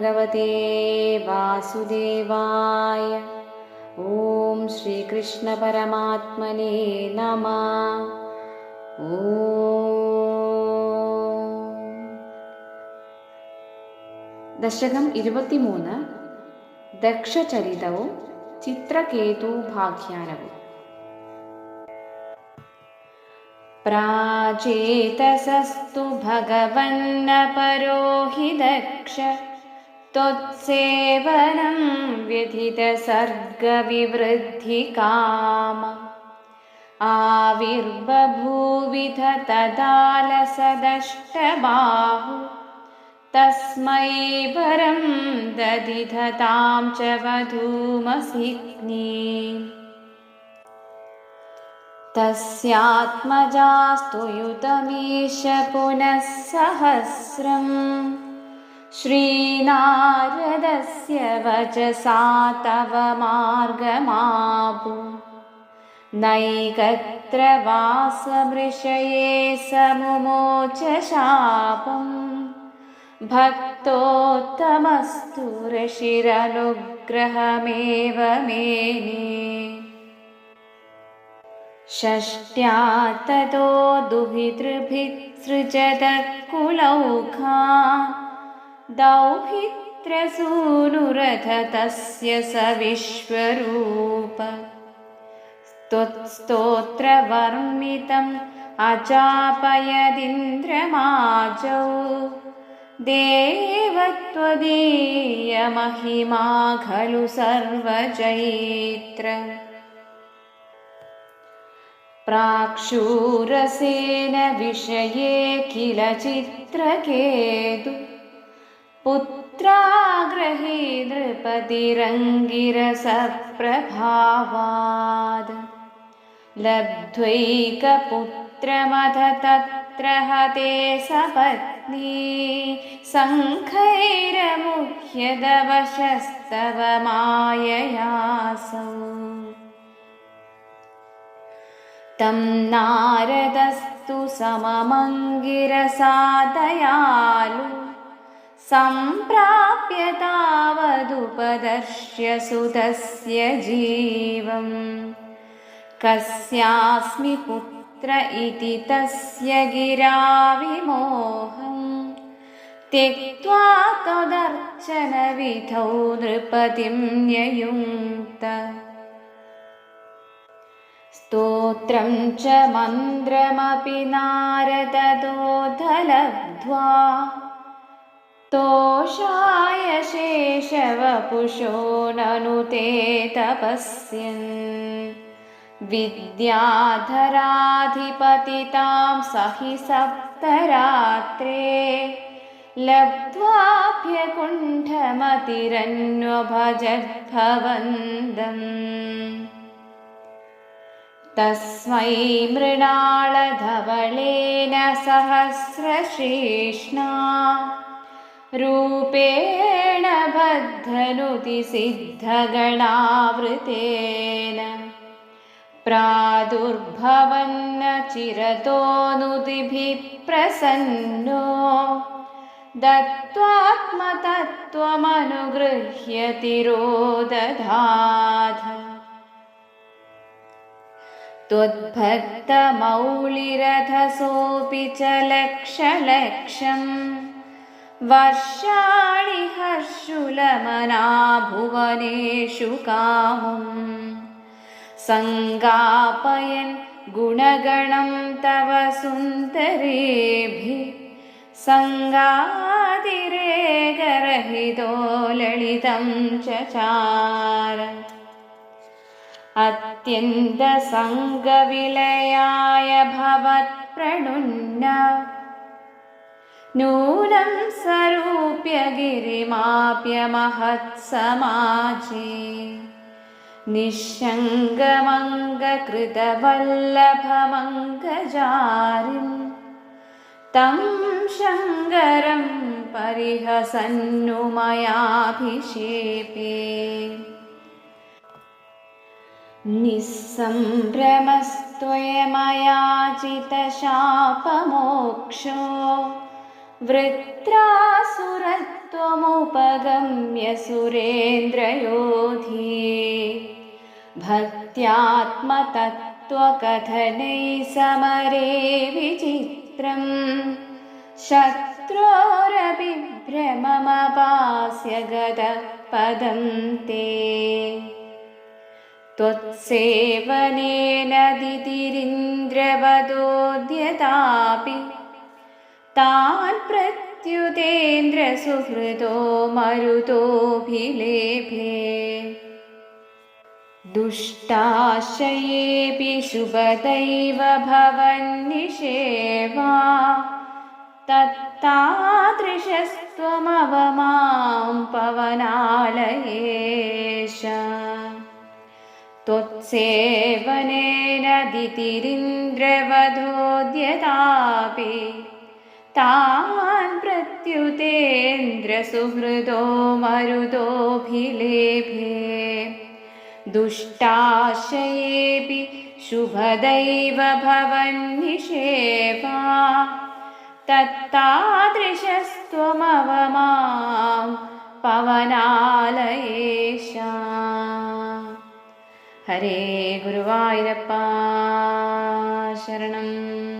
भगवते वासुदेवाय। ॐ श्रीकृष्णपरमात्मने नमः। दशकम् इरुपतिमून् दक्षचरितौ चित्रकेतुभाख्यानौ प्राचेतसस्तु भगवन्नपरो हि दक्ष त्वत्सेवनं व्यथितसर्गविवृद्धिकाम। आविर्बभूविध तदालसदष्टबाहु तस्मै वरं दधिधतां च वधूमसिग्नी तस्यात्मजास्तु युतमीश पुनः सहस्रम् श्रीनारदस्य वचसा तव मार्गमापु नैकत्र वासमृषये समुमोच शापम् भक्तोत्तमस्तु ऋषिरनुग्रहमेव मेने षष्ट्या ततो दुहितृभित्सृजदकुलौखा दौहित्रसूनुरथ तस्य स विश्वरूप। त्वत्स्तोत्रवर्मितम् अचापयदिन्द्रमाजौ। देवत्वदीयमहिमा खलु सर्वचैत्र। प्राक्षूरसेन विषये किल चित्रकेतु पुत्राग्रही नृपतिरङ्गिरसप्रभावाद् लब्ध्वैकपुत्रमथ तत्र हते सपत्नी सङ्खैरमुह्यदवशस्तव माययासौ। तं नारदस्तु सममङ्गिरसादयालु सम्प्राप्य तावदुपदर्श्य सुतस्य जीवम्। कस्यास्मि पुत्र इति तस्य गिराविमोहम् त्यक्त्वा त्वदर्चनविधौ नृपतिं न्ययुङ्क्त। स्तोत्रं च मन्द्रमपि नारददोधलब्ध्वा तोषाय शेषवपुषो ननु ते तपस्यन् विद्याधराधिपतितां सहि सप्तरात्रे लब्ध्वाभ्यकुण्ठमतिरन्वभजद्भवन्दम् तस्मै मृणालधवलेन सहस्रशीष्णा रूपेण बद्धनुतिसिद्धगणावृतेन प्रादुर्भवन्न चिरतोऽनुदिभिः प्रसन्नो। दत्त्वात्मतत्त्वमनुगृह्य तिरोदधाध त्वद्भक्तमौलिरथसोऽपि च लक्षलक्षम् वर्षाणि हर्षुलमना भुवनेषु कामम् सङ्गापयन् गुणगणं तव सुन्दरेभिः सङ्गातिरेकरहितो ललितं चचार अत्यन्तसङ्गविलयाय भवत्प्रणुन्न नूनं स्वरूप्य गिरिमाप्य महत्समाजे। निःशङ्गमङ्गकृतवल्लभमङ्गजारिं तं शङ्करं परिहसन्नु मयाभिषेपे। निःसम्भ्रमस्त्वयमयाचितशापमोक्षो वृत्रासुरत्वमुपगम्य सुरेन्द्रयोधि। भक्त्यात्मतत्त्वकथनैः समरे विचित्रम्। शत्रोरपि भ्रममपास्य गतपदं ते। त्वत्सेवनेन दितिरिन्द्रवदोद्यतापि तान् प्रत्युतेन्द्रसुहृदो मरुतोऽभिलेभे। दुष्टाशयेऽपि शुभदैव भवन्निषेवा। तत्तादृशस्त्वमवमां पवनालयेश। त्वत्सेवनेन दितिरिन्द्रवधोद्यतापि तान् प्रत्युतेन्द्रसुहृदो मरुदोऽभिलेभे दुष्टाशयेऽपि शुभदैव भवन्निषेवा तत्तादृशस्त्वमवमां पवनालयेशा हरे गुरुवायुरप्पा शरणम्